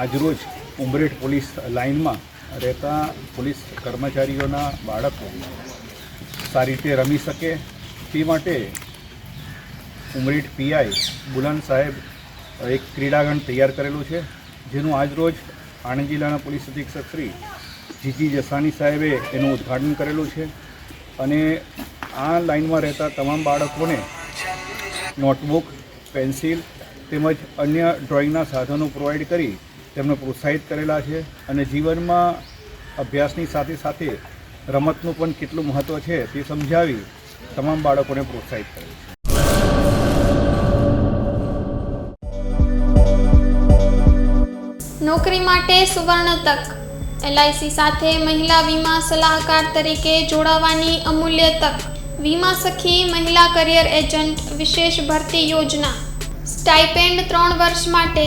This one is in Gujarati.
આજરોજ ઉમરેઠ પોલીસ લાઇનમાં રહેતા પોલીસ કર્મચારીઓના બાળકો સારી રીતે રમી શકે તે માટે ઉમરેઠ પીઆઈ બુલંદ સાહેબ એક ક્રીડાગણ તૈયાર કરેલું છે, જેનું આજરોજ આણંદ જિલ્લાના પોલીસ અધિક્ષક શ્રી જીજી જસાની સાહેબે એનું ઉદ્ઘાટન કરેલું છે. અને આ લાઇનમાં રહેતા તમામ બાળકોને નોટબુક, પેન્સિલ તેમજ અન્ય ડ્રોઈંગના સાધનો પ્રોવાઈડ કરી તેમને પ્રોત્સાહિત કરેલા છે અને જીવનમાં અભ્યાસની સાથે સાથે રમતનું પણ કેટલું મહત્ત્વ છે તે સમજાવી તમામ બાળકોને પ્રોત્સાહિત કરે છે. નોકરી માટે સુવર્ણ તક. એલઆઈસી સાથે મહિલા વીમા સલાહકાર તરીકે જોડાવાની અમૂલ્ય તક. વીમા સખી મહિલા કરિયર એજન્ટ વિશેષ ભરતી યોજના. સ્ટાઇપેન્ડ ત્રણ વર્ષ માટે